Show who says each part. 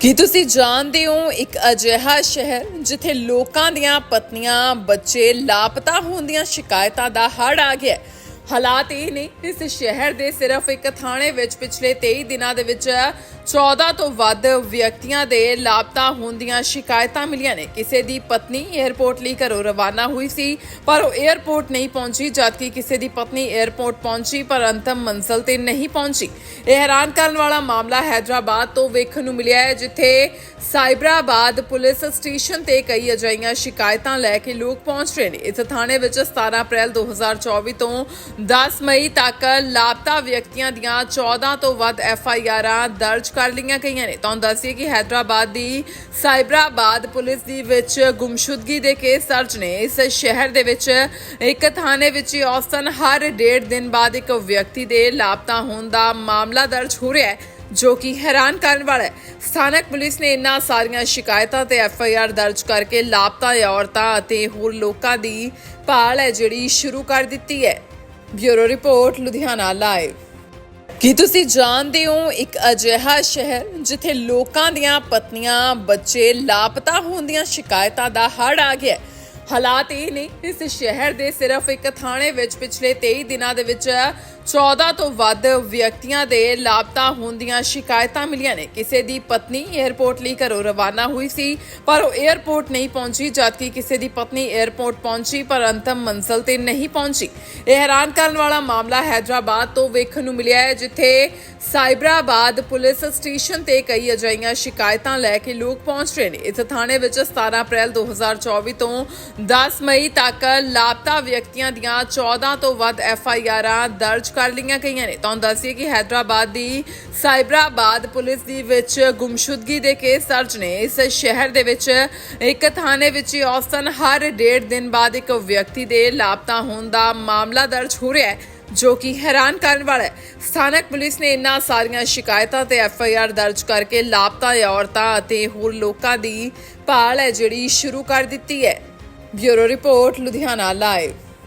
Speaker 1: ਕੀ ਤੁਸੀਂ ਜਾਣਦੇ ਹੋ ਇੱਕ ਅਜਿਹਾ ਸ਼ਹਿਰ ਜਿੱਥੇ ਲੋਕਾਂ ਦੀਆਂ ਪਤਨੀਆਂ, ਬੱਚੇ ਲਾਪਤਾ ਹੋਣ ਦੀਆਂ ਸ਼ਿਕਾਇਤਾਂ ਦਾ ਹੜ ਆ ਗਿਆ ਹਾਲਾਤ ਇਹ ਨੇ, ਇਸ ਸ਼ਹਿਰ ਦੇ ਸਿਰਫ ਇੱਕ ਥਾਣੇ ਵਿੱਚ ਪਿਛਲੇ 23 ਦਿਨਾਂ ਦੇ ਵਿੱਚ 14 ਤੋਂ ਵੱਧ ਵਿਅਕਤੀਆਂ ਦੇ ਲਾਪਤਾ ਹੋਣ ਦੀਆਂ ਸ਼ਿਕਾਇਤਾਂ ਮਿਲੀਆਂ ਨੇ। ਕਿਸੇ ਦੀ ਪਤਨੀ 에ਅਰਪੋਰਟ ਲਈ ਘਰੋਂ ਰਵਾਨਾ ਹੋਈ ਸੀ, ਪਰ ਉਹ 에ਅਰਪੋਰਟ ਨਹੀਂ ਪਹੁੰਚੀ, ਜਦਕਿ ਕਿਸੇ ਦੀ ਪਤਨੀ 에ਅਰਪੋਰਟ ਪਹੁੰਚੀ, ਪਰ ਅੰਤਮ ਮੰਜ਼ਲ ਤੇ ਨਹੀਂ ਪਹੁੰਚੀ। ਇਹ ਹੈਰਾਨ ਕਰਨ ਵਾਲਾ ਮਾਮਲਾ ਹైదరాబాద్ ਤੋਂ ਵੇਖਣ ਨੂੰ ਮਿਲਿਆ ਹੈ, ਜਿੱਥੇ ਸਾਈਬਰਾਬਾਦ ਪੁਲਿਸ ਸਟੇਸ਼ਨ ਤੇ ਕਈ ਅਜਾਈਆਂ ਸ਼ਿਕਾਇਤਾਂ ਲੈ ਕੇ ਲੋਕ ਪਹੁੰਚ ਰਹੇ ਨੇ। ਇਸ ਥਾਣੇ ਵਿੱਚ 17 ਅਪ੍ਰੈਲ 2024 ਤੋਂ 10 ਮਈ ਤੱਕ ਲਾਪਤਾ ਵਿਅਕਤੀਆਂ ਦੀਆਂ 14 ਤੋਂ ਵੱਧ ਐਫ ਆਈ ਆਰਾਂ ਦਰਜ ਕਰ ਲਈਆਂ ਗਈਆਂ ਨੇ। ਤੁਹਾਨੂੰ ਦੱਸੀਏ ਕਿ ਹੈਦਰਾਬਾਦ ਦੀ ਸਾਈਬਰਾਬਾਦ ਪੁਲਿਸ ਦੀ ਵਿੱਚ ਗੁੰਮਸ਼ੁਦਗੀ ਦੇ ਕੇਸ ਦਰਜ ਨੇ। ਇਸ ਸ਼ਹਿਰ ਦੇ ਵਿੱਚ ਇੱਕ ਥਾਣੇ ਵਿੱਚ ਹੀ ਔਸਤਨ ਹਰ ਡੇਢ ਦਿਨ ਬਾਅਦ ਇੱਕ ਵਿਅਕਤੀ ਦੇ ਲਾਪਤਾ ਹੋਣ ਦਾ ਮਾਮਲਾ ਦਰਜ ਹੋ ਰਿਹਾ ਹੈ, ਜੋ ਕਿ ਹੈਰਾਨ ਕਰਨ ਵਾਲਾ ਹੈ। ਸਥਾਨਕ ਪੁਲਿਸ ਨੇ ਇਨ੍ਹਾਂ ਸਾਰੀਆਂ ਸ਼ਿਕਾਇਤਾਂ ਤੇ ਐਫ ਆਈ ਆਰ ਦਰਜ ਕਰਕੇ ਲਾਪਤਾ ਔਰਤਾਂ ਅਤੇ ਹੋਰ ਲੋਕਾਂ ਦੀ ਭਾਲ ਹੈ, ਜਿਹੜੀ ਸ਼ੁਰੂ ਕਰ ਦਿੱਤੀ ਹੈ। ਬਿਊਰੋ ਰਿਪੋਰਟ, ਲੁਧਿਆਣਾ ਲਾਈਵ ਕੀ ਤੁਸੀਂ ਜਾਣਦੇ ਹੋ ਇੱਕ ਅਜਿਹਾ ਸ਼ਹਿਰ ਜਿੱਥੇ ਲੋਕਾਂ ਦੀਆਂ ਪਤਨੀਆਂ, ਬੱਚੇ ਲਾਪਤਾ ਹੋਣ ਦੀਆਂ ਸ਼ਿਕਾਇਤਾਂ ਦਾ ਹੜ ਆ ਗਿਆ ਹੈ? ਹਾਲਾਤ ਇਹ ਨੇ, ਇਸ ਸ਼ਹਿਰ ਦੇ ਸਿਰਫ ਇੱਕ ਥਾਣੇ ਵਿੱਚ ਪਿਛਲੇ 23 ਦਿਨਾਂ ਦੇ ਵਿੱਚ 14 ਤੋਂ ਵੱਧ ਵਿਅਕਤੀਆਂ ਦੇ ਲਾਪਤਾ ਹੋਣ ਦੀਆਂ ਸ਼ਿਕਾਇਤਾਂ ਮਿਲੀਆਂ ਨੇ। ਕਿਸੇ ਦੀ ਪਤਨੀ 에ਅਰਪੋਰਟ ਲਈ ਘਰੋਂ ਰਵਾਨਾ ਹੋਈ ਸੀ, ਪਰ ਉਹ 에ਅਰਪੋਰਟ ਨਹੀਂ ਪਹੁੰਚੀ, ਜਦਕਿ ਕਿਸੇ ਦੀ ਪਤਨੀ 에ਅਰਪੋਰਟ ਪਹੁੰਚੀ, ਪਰ ਅੰਤਮ ਮੰਜ਼ਲ ਤੇ ਨਹੀਂ ਪਹੁੰਚੀ। ਇਹ ਹੈਰਾਨ ਕਰਨ ਵਾਲਾ ਮਾਮਲਾ ਹైదరాబాద్ ਤੋਂ ਵੇਖਣ ਨੂੰ ਮਿਲਿਆ ਹੈ, ਜਿੱਥੇ ਸਾਈਬਰਾਬਾਦ ਪੁਲਿਸ ਸਟੇਸ਼ਨ ਤੇ ਕਈ ਅਜਾਈਆਂ ਸ਼ਿਕਾਇਤਾਂ ਲੈ ਕੇ ਲੋਕ ਪਹੁੰਚ ਰਹੇ ਨੇ। ਇਸ ਥਾਣੇ ਵਿੱਚ 17 ਅਪ੍ਰੈਲ 2024 ਤੋਂ 10 ਮਈ ਤੱਕ ਲਾਪਤਾ ਵਿਅਕਤੀਆਂ ਦੀਆਂ 14 ਤੋਂ ਵੱਧ ਐਫ ਆਈ ਆਰਾਂ ਦਰਜ ਕਰ ਲਈਆਂ ਗਈਆਂ ਨੇ। ਤੁਹਾਨੂੰ ਦੱਸੀਏ ਕਿ ਹੈਦਰਾਬਾਦ ਦੀ ਸਾਈਬਰਾਬਾਦ ਪੁਲਿਸ ਦੀ ਵਿੱਚ ਗੁੰਮਸ਼ੁਦਗੀ ਦੇ ਕੇਸ ਦਰਜ ਨੇ। ਇਸ ਸ਼ਹਿਰ ਦੇ ਵਿੱਚ ਇੱਕ ਥਾਣੇ ਵਿੱਚ ਹੀ ਔਸਤਨ ਹਰ ਡੇਢ ਦਿਨ ਬਾਅਦ ਇੱਕ ਵਿਅਕਤੀ ਦੇ ਲਾਪਤਾ ਹੋਣ ਦਾ ਮਾਮਲਾ ਦਰਜ ਹੋ ਰਿਹਾ ਹੈ, ਜੋ ਕਿ ਹੈਰਾਨ ਕਰਨ ਵਾਲਾ ਹੈ। ਸਥਾਨਕ ਪੁਲਿਸ ਨੇ ਇਨ੍ਹਾਂ ਸਾਰੀਆਂ ਸ਼ਿਕਾਇਤਾਂ ਤੇ ਐਫ ਆਈ ਆਰ ਦਰਜ ਕਰਕੇ ਲਾਪਤਾ ਔਰਤਾਂ ਅਤੇ ਹੋਰ ਲੋਕਾਂ ਦੀ ਭਾਲ ਹੈ, ਜਿਹੜੀ ਸ਼ੁਰੂ ਕਰ ਦਿੱਤੀ ਹੈ। Bureau report Ludhiana live